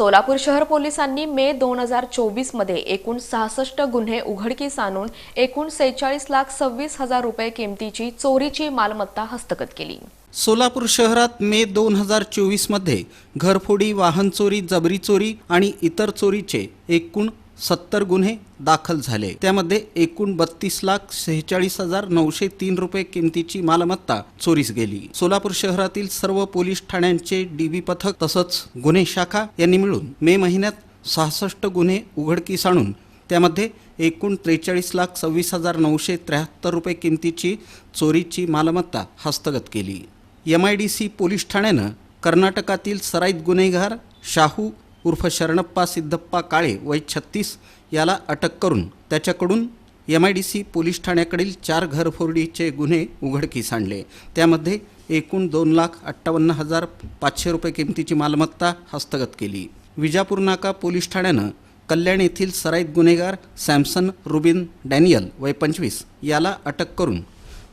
सोलापूर शहर पोलिसांनी मे दोन हजार चोवीसमध्ये एकूण सहासष्ट गुन्हे उघडकीस आणून एकूण सेहेचाळीस लाख सव्वीस हजार रुपये किमतीची चोरीची मालमत्ता हस्तगत केली. सोलापूर शहरात मे दोन हजार चोवीसमध्ये घरफोडी वाहन चोरी जबरी चोरी आणि इतर चोरीचे एकूण सत्तर गुन्हे दाखल झाले. त्यामध्ये एकूण बत्तीस लाख सेहेचाळीस हजार नऊशे तीन रुपये किमतीची मालमत्ता चोरीस गेली. सोलापूर शहरातील सर्व पोलीस ठाण्यांचे डीबी पथक तसंच गुन्हे शाखा यांनी मिळून मे महिन्यात सहासष्ट गुन्हे उघडकीस आणून त्यामध्ये एकूण त्रेचाळीस लाख सव्वीस हजार नऊशे त्र्याहत्तर रुपये किमतीची चोरीची मालमत्ता हस्तगत केली. M I D C police ठाण्यानं कर्नाटकातील सराईत गुन्हेगार शाहू उर्फ शरणप्पा सिद्धप्पा काळे वय छत्तीस याला अटक करून त्याच्याकडून M I D C police ठाण्याकडील चार घरफोडीचे गुन्हे उघडकीस आणले. त्यामध्ये एकूण दोन लाख अठ्ठावन्न हजार पाचशे रुपये किमतीची मालमत्ता हस्तगत केली. विजापूर नाका पोलीस ठाण्यानं कल्याण येथील सराईत गुन्हेगार सॅमसन रुबिन डॅनियल वय पंचवीस याला अटक करून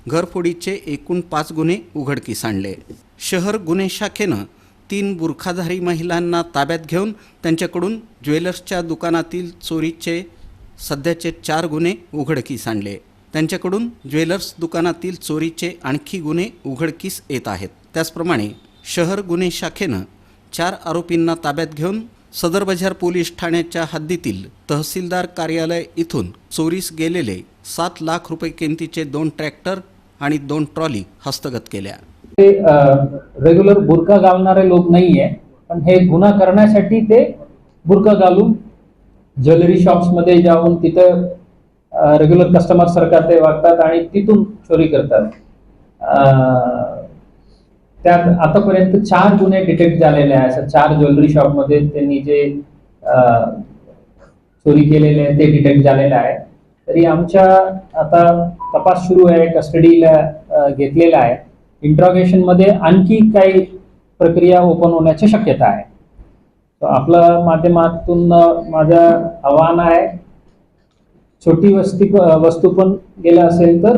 घरफोडीचे एकूण पाच गुन्हे उघडकीस आणले. शहर गुन्हे शाखेनं तीन बुरखाधारी महिलांना ताब्यात घेऊन त्यांच्याकडून ज्वेलर्सच्या दुकानातील चोरीचे सध्याचे चार गुन्हे उघडकीस आणले. त्यांच्याकडून ज्वेलर्स दुकानातील चोरीचे आणखी गुन्हे उघडकीस येत आहेत. त्याचप्रमाणे शहर गुन्हे शाखेनं चार आरोपींना ताब्यात घेऊन सदर बाजार पोलीस ठाण्याच्या हद्दीतील तहसीलदार कार्यालय इथून चोरीस गेलेले सात लाख रुपये किमतीचे दोन ट्रॅक्टर आणि दोन ट्रॉली हस्तगत केल्या. ते रेग्युलर बुरखा घालणारे लोक नाहीये पण हे गुन्हा करण्यासाठी ते बुरका घालून ज्वेलरी शॉप्समध्ये जाऊन तिथं रेग्युलर कस्टमर सारखा ते वागतात आणि तिथून चोरी करतात. त्यात आतापर्यंत चार गुन्हे डिटेक्ट झालेले आहेत. असं चार ज्वेलरी शॉपमध्ये त्यांनी जे चोरी केलेले आहे ते डिटेक्ट झालेलं आहे. तरी आमच्या आता तपास सुरू आहे कस्टडीला घेतलेला आहे. इंट्रॉगेशनमध्ये आणखी काही प्रक्रिया ओपन होण्याची शक्यता आहे. आपल्या माध्यमातून माझं आव्हान आहे छोटी वस्ती वस्तू पण गेलं असेल तर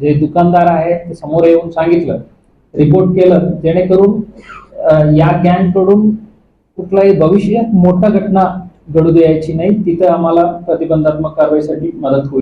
जे दुकानदार आहेत ते समोर येऊन सांगितलं रिपोर्ट केलं जेणेकरून या गँगकडून कुठलाही भविष्यात मोठा घटना घडू द्यायची नाही तिथं आम्हाला प्रतिबंधात्मक कारवाईसाठी मदत होईल.